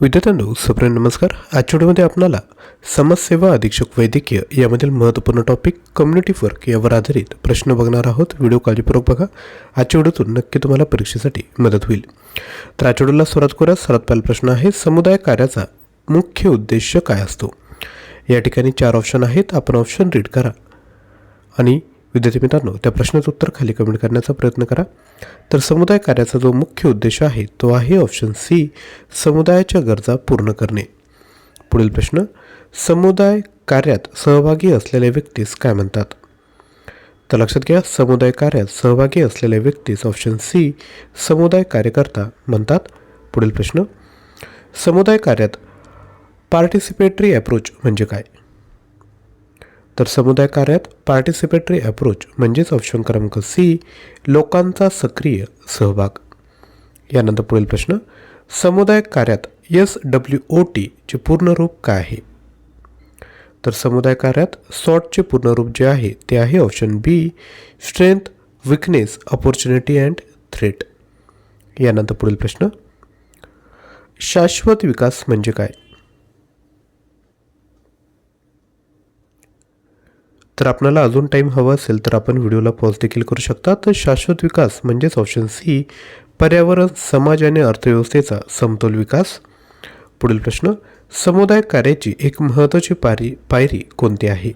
विद्यार्थ्यांनो सप्रेम नमस्कार. आजच्या व्हिडिओमध्ये आपणाला समाजसेवा अधीक्षक वैद्यकीय यामधील महत्त्वपूर्ण टॉपिक कम्युनिटी वर्क यावर आधारित प्रश्न बघणार आहोत. व्हिडिओ काळजीपूर्वक बघा. आजच्या व्हिडिओतून नक्की तुम्हाला परीक्षेसाठी मदत होईल. तर आजच्या व्हिडिओला सुरुवात करूया. सर्वात पहिला प्रश्न आहे समुदाय कार्याचा मुख्य उद्देश काय असतो? या ठिकाणी चार ऑप्शन आहेत. आपण ऑप्शन रीड करा. आणि विद्यार्थी मित्रांनो त्या प्रश्नाचं उत्तर खाली कमेंट करण्याचा प्रयत्न करा. तर समुदाय कार्याचा जो मुख्य उद्देश आहे तो आहे ऑप्शन सी समुदायाच्या गरजा पूर्ण करणे. पुढील प्रश्न समुदाय कार्यात सहभागी असलेल्या व्यक्तीस काय म्हणतात? तर लक्षात घ्या समुदाय कार्यात सहभागी असलेल्या व्यक्तीस ऑप्शन सी समुदाय कार्यकर्ता म्हणतात. पुढील प्रश्न समुदाय कार्यात पार्टिसिपेटरी अप्रोच म्हणजे काय? तर समुदाय कार्यात पार्टिसिपेटरी अप्रोच म्हणजेच ऑप्शन क्रमांक सी लोकांचा सक्रिय सहभाग. यानंतर पुढील प्रश्न समुदाय कार्यात एस डब्ल्यू ओ टीचे पूर्ण रूप काय आहे? तर समुदाय कार्यात सॉटचे पूर्ण रूप जे आहे ते आहे option B strength weakness opportunity and threat यानंतर पुढील प्रश्न शाश्वत विकास म्हणजे काय? तर आपल्याला अजून टाईम हवा असेल तर आपण व्हिडिओला पॉज देखील करू शकता. तर शाश्वत विकास म्हणजेच ऑप्शन सी पर्यावरण समाज आणि अर्थव्यवस्थेचा समतोल विकास. पुढील प्रश्न समुदाय कार्याची एक महत्त्वाची पारी पायरी कोणती आहे?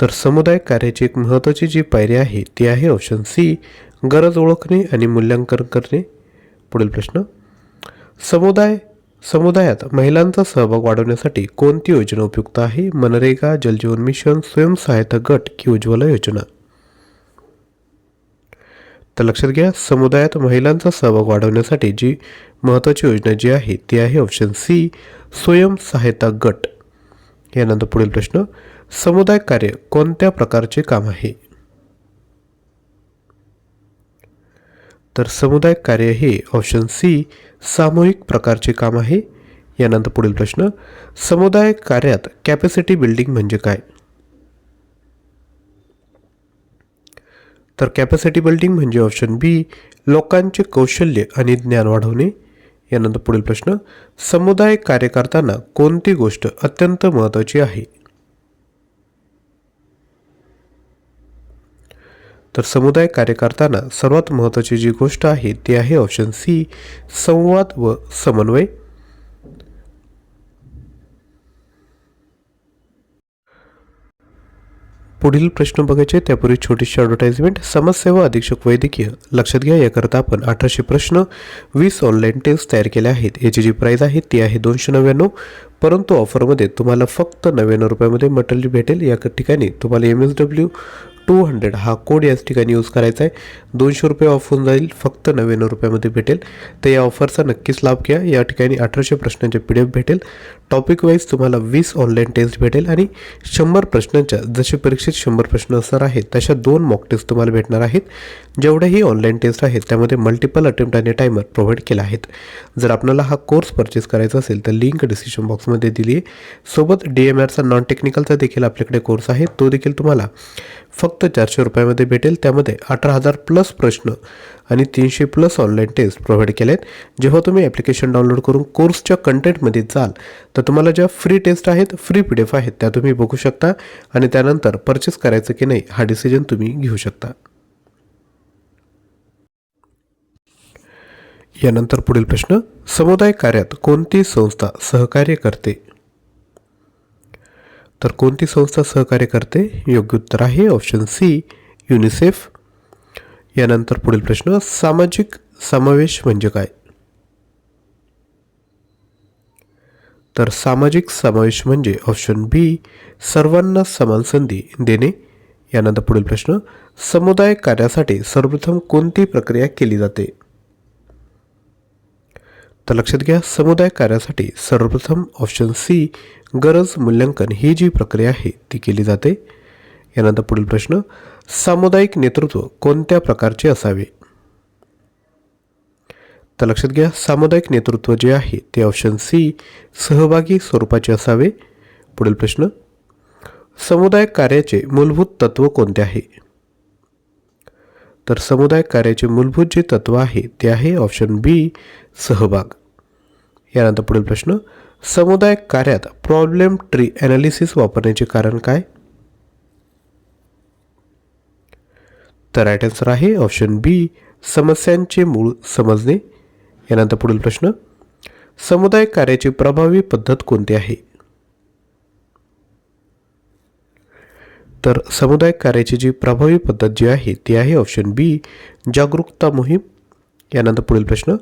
तर समुदाय कार्याची एक महत्त्वाची जी पायरी आहे ती आहे ऑप्शन सी गरज ओळखणे आणि मूल्यांकन करणे. पुढील प्रश्न समुदाय समुदायात महिलांचा सहभाग वाढवण्यासाठी कोणती योजना उपयुक्त आहे? मनरेगा जलजीवन मिशन स्वयंसहायता गट की उज्ज्वला योजना? तर लक्षात घ्या समुदायात महिलांचा सहभाग वाढवण्यासाठी जी महत्त्वाची योजना जी आहे ती आहे ऑप्शन सी स्वयंसहायता गट. यानंतर पुढील प्रश्न समुदाय कार्य कोणत्या प्रकारचे काम आहे? तर समुदाय कार्य हे ऑप्शन सी सामूहिक प्रकारचे काम आहे. यानंतर पुढील प्रश्न समुदाय कार्यात कॅपॅसिटी बिल्डिंग म्हणजे काय? तर कॅपॅसिटी बिल्डिंग म्हणजे ऑप्शन बी लोकांचे कौशल्य आणि ज्ञान वाढवणे. यानंतर पुढील प्रश्न समुदाय कार्य करताना कोणती गोष्ट अत्यंत महत्त्वाची आहे? तर समुदाय कार्य करताना सर्वात महत्त्वाची जी गोष्ट आहे ती आहे ऑप्शन सी संवाद व समन्वय. पुढील प्रश्न बघायचे त्यापूर्वी छोटीशी ॲडव्हर्टाइजमेंट समाजसेवा अधीक्षक वैद्यकीय. लक्षात घ्या याकरता आपण अठराशे प्रश्न वीस ऑनलाईन टेस्ट तयार केल्या आहेत. याची जी प्राईज आहे ती आहे दोनशे नव्याण्णव. परंतु ऑफरमध्ये तुम्हाला फक्त नव्याण्णव रुपयामध्ये मटेरियल भेटेल. या ठिकाणी तुम्हाला M S W two hundred हा कोड याच ठिकाणी यूज करायचा आहे. दोनशे रुपये ऑफ होऊन जाईल फक्त नव्याण्णव रुपयामध्ये भेटेल. तर या ऑफरचा नक्कीच लाभ घ्या. या ठिकाणी अठराशे प्रश्नांचे पी डी एफ भेटेल. टॉपिक वाईज तुम्हाला वीस ऑनलाईन टेस्ट भेटेल आणि शंभर प्रश्नांच्या जसे परीक्षेत शंभर प्रश्न असणार आहेत तशा दोन मॉक टेस्ट तुम्हाला भेटणार आहेत. जेवढेही ऑनलाईन टेस्ट आहेत त्यामध्ये मल्टिपल अटेम्प्ट आणि टायमर प्रोव्हाइड केला आहेत. जर आपल्याला हा कोर्स परचेस करायचा असेल तर लिंक डिस्क्रिप्शन बॉक्समध्ये दिली आहे. सोबत डी एम आरचा नॉन टेक्निकलचा देखील आपल्याकडे कोर्स आहे. तो देखील तुम्हाला फक्त चारशे रुपयामध्ये भेटेल. त्यामध्ये अठरा हजार प्लस प्रश्न आणि तीनशे प्लस ऑनलाईन टेस्ट प्रोव्हाइड केले आहेत. जेव्हा तुम्ही ॲप्लिकेशन डाउनलोड करून कोर्सच्या कंटेंटमध्ये जाल तर तुम्हाला ज्या फ्री टेस्ट आहेत फ्री पी डी एफ आहेत त्या तुम्ही बघू शकता आणि त्यानंतर परचेस करायचं की नाही हा डिसिजन तुम्ही घेऊ शकता. यानंतर पुढील प्रश्न समुदाय कार्यात कोणती संस्था सहकार्य करते? तर कोणती संस्था सहकार्य करते? योग्य उत्तर आहे ऑप्शन सी युनिसेफ यानंतर पुढील प्रश्न सामाजिक समावेश म्हणजे काय? तर सामाजिक समावेश म्हणजे ऑप्शन बी सर्वांना समान संधी देणे. यानंतर पुढील प्रश्न समुदाय कार्यासाठी सर्वप्रथम कोणती प्रक्रिया केली जाते? तर लक्षात घ्या समुदाय कार्यासाठी सर्वप्रथम ऑप्शन सी गरज मूल्यांकन ही जी प्रक्रिया आहे ती केली जाते. यानंतर पुढील प्रश्न सामुदायिक नेतृत्व कोणत्या प्रकारचे असावे? तर लक्षात घ्या सामुदायिक नेतृत्व जे आहे ते ऑप्शन सी सहभागी स्वरूपाचे असावे. पुढील प्रश्न समुदाय कार्याचे मूलभूत तत्व कोणते आहे? तर समुदाय कार्याचे मूलभूत जे तत्व आहे ते आहे ऑप्शन बी सहभाग. यानंतर पुढील प्रश्न. समुदाय कार्यात प्रॉब्लेम ट्री ॲनालिसिस वापरण्याचे कारण काय? तर राईट आन्सर आहे ऑप्शन बी समस्यांचे मूळ समजणे. यानंतर पुढील प्रश्न. समुदाय कार्याची प्रभावी पद्धत कोणती आहे? तर समुदाय कार्याची जी प्रभावी पद्धत जी आहे ती आहे ऑप्शन बी जागरूकता मोहीम. यानंतर पुढील प्रश्न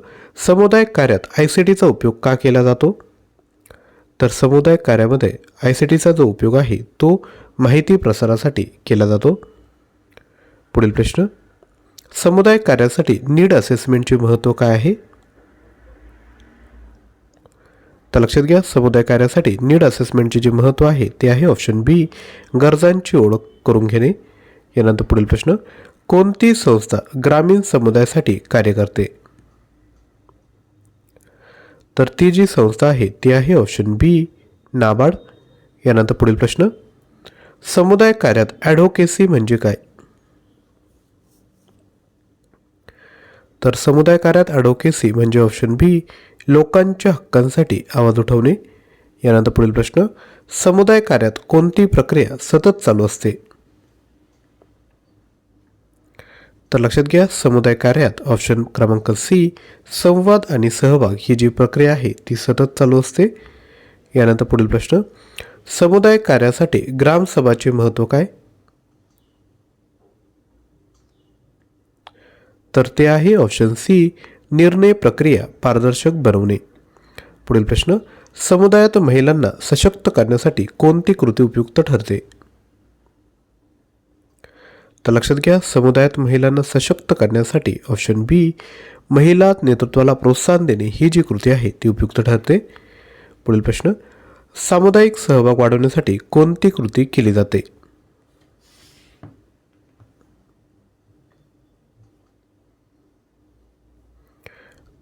समुदाय कार्यात आय सी टीचा उपयोग का केला जातो? तर समुदाय कार्यामध्ये आय सी टीचा जो उपयोग आहे तो माहिती प्रसारासाठी केला जातो. पुढील प्रश्न समुदाय कार्यासाठी नीड असेसमेंटचे महत्त्व काय आहे? तर लक्षात घ्या समुदाय कार्यासाठी नीड असेसमेंटचे जे महत्त्व आहे ते आहे ऑप्शन बी गरजांची ओळख करून घेणे. यानंतर पुढील प्रश्न कोणती संस्था ग्रामीण समुदायासाठी कार्य करते? तर ती जी संस्था आहे ती आहे ऑप्शन बी नाबार्ड. यानंतर पुढील प्रश्न. समुदाय कार्यात ॲडव्होकेसी म्हणजे काय? तर समुदाय कार्यात ॲडव्होकेसी म्हणजे ऑप्शन बी लोकांच्या हक्कांसाठी आवाज उठवणे. यानंतर पुढील प्रश्न. समुदाय कार्यात कोणती प्रक्रिया सतत चालू असते? तर लक्षात घ्या समुदाय कार्यात ऑप्शन क्रमांक सी संवाद आणि सहभाग ही जी प्रक्रिया आहे ती सतत चालू असते. यानंतर पुढील प्रश्न समुदाय कार्यासाठी ग्रामसभाचे महत्त्व काय? तर ते आहे ऑप्शन सी निर्णय प्रक्रिया पारदर्शक बनवणे. पुढील प्रश्न समुदायात महिलांना सशक्त करण्यासाठी कोणती कृती उपयुक्त ठरते? तर लक्षात घ्या समुदायात महिलांना सशक्त करण्यासाठी ऑप्शन बी महिला नेतृत्वाला प्रोत्साहन देणे ही जी कृती आहे ती उपयुक्त ठरते. पुढील प्रश्न सामुदायिक सहभाग वाढवण्यासाठी कोणती कृती केली जाते?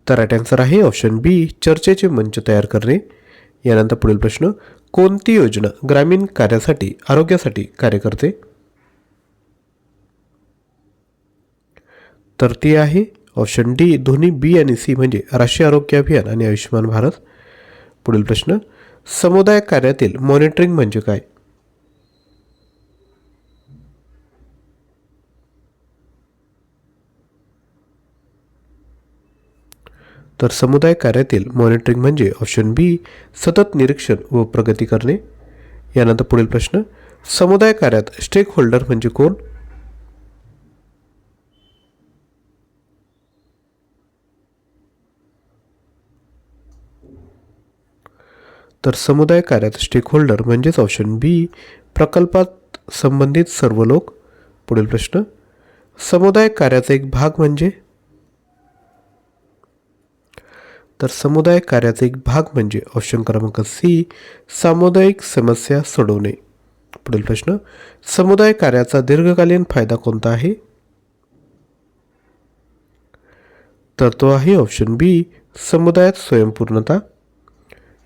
तर राईट आन्सर आहे ऑप्शन बी चर्चेचे मंच तयार करणे. यानंतर पुढील प्रश्न कोणती योजना ग्रामीण कार्यासाठी आरोग्यासाठी कार्य करते? तर ती आहे. ऑप्शन डी दोन्ही बी आणि सी म्हणजे राष्ट्रीय आरोग्य अभियान आणि आयुष्यमान भारत. पुढील प्रश्न समुदाय कार्यातील मॉनिटरिंग म्हणजे काय? तर समुदाय कार्यातील मॉनिटरिंग म्हणजे ऑप्शन बी सतत निरीक्षण व प्रगती करणे. यानंतर पुढील प्रश्न समुदाय कार्यात स्टेक होल्डर म्हणजे कोण? तर समुदाय कार्यात स्टेकहोल्डर म्हणजेच ऑप्शन बी प्रकल्पात संबंधित सर्व लोक. पुढील प्रश्न समुदाय कार्याचा एक भाग म्हणजे? तर समुदाय कार्याचा एक भाग म्हणजे ऑप्शन क्रमांक सी सामुदायिक समस्या सोडवणे. पुढील प्रश्न समुदाय कार्याचा दीर्घकालीन फायदा कोणता आहे? तर तो आहे ऑप्शन बी समुदायात स्वयंपूर्णता.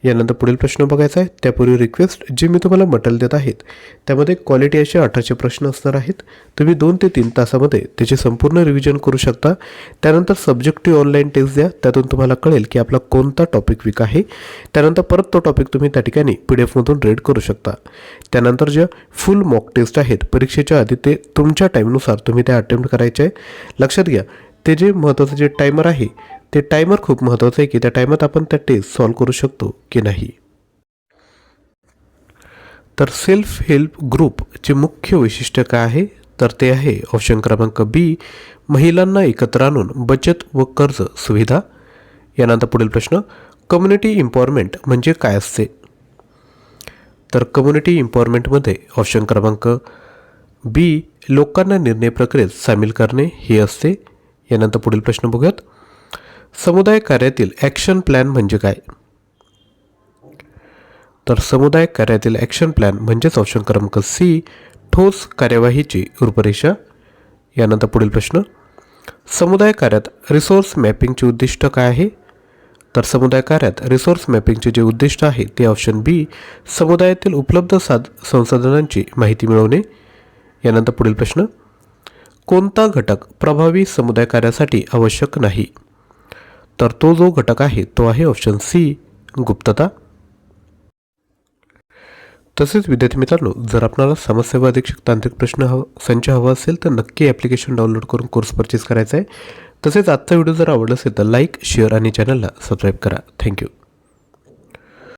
यानंतर पुढील प्रश्न बघायचा आहे. त्यापूर्वी रिक्वेस्ट जे मी तुम्हाला मटेरियल देत आहेत त्यामध्ये क्वालिटी असे अठराशे प्रश्न असणार आहेत. तुम्ही दोन ते तीन तासामध्ये त्याचे संपूर्ण रिव्हिजन करू शकता. त्यानंतर सब्जेक्टिव्ह ऑनलाईन टेस्ट द्या. त्यातून तुम्हाला कळेल की आपला कोणता टॉपिक वीक आहे. त्यानंतर परत तो टॉपिक तुम्ही त्या ठिकाणी पी डी एफमधून रेड करू शकता. त्यानंतर ज्या फुल मॉक टेस्ट आहेत परीक्षेच्या आधी ते तुमच्या टाईमनुसार तुम्ही त्या अटेम्प्ट करायचे आहे. लक्षात घ्या ते जे महत्त्वाचं जे टायमर आहे ते टायमर खूप महत्त्वाचं आहे की त्या टायमात आपण त्या टेस्ट सॉल्व करू शकतो की नाही. तर सेल्फ हेल्प ग्रुपचे मुख्य वैशिष्ट्य काय आहे? तर ते आहे ऑप्शन क्रमांक बी महिलांना एकत्र आणून बचत व कर्ज सुविधा. यानंतर पुढील प्रश्न कम्युनिटी इम्पॉवरमेंट म्हणजे काय असते? तर कम्युनिटी इम्पॉवरमेंटमध्ये ऑप्शन क्रमांक बी लोकांना निर्णय प्रक्रियेत सामील करणे हे असते. यानंतर पुढील प्रश्न बघूयात. समुदाय कार्यातील ॲक्शन प्लॅन म्हणजे काय? तर समुदाय कार्यातील ॲक्शन प्लॅन म्हणजेच ऑप्शन क्रमांक सी ठोस कार्यवाहीची रूपरेषा. यानंतर पुढील प्रश्न. समुदाय कार्यात रिसोर्स मॅपिंगचे उद्दिष्ट काय आहे? तर समुदाय कार्यात रिसोर्स मॅपिंगचे जे उद्दिष्ट आहे ते ऑप्शन बी समुदायातील उपलब्ध साध संसाधनांची माहिती मिळवणे. यानंतर पुढील प्रश्न. कोणता घटक प्रभावी समुदाय कार्यासाठी आवश्यक नाही? तर तो जो घटक आहे तो आहे ऑप्शन सी गुप्तता. तसेच विद्यार्थी मित्रांनो जर आपल्याला समाजसेवा अधीक्षक तांत्रिक प्रश्न हव संच हवा असेल तर नक्की ॲप्लिकेशन डाउनलोड करून कोर्स परचेस करायचा आहे. तसेच आजचा व्हिडिओ जर आवडला असेल तर लाईक शेअर आणि चॅनलला सबस्क्राईब करा. थँक्यू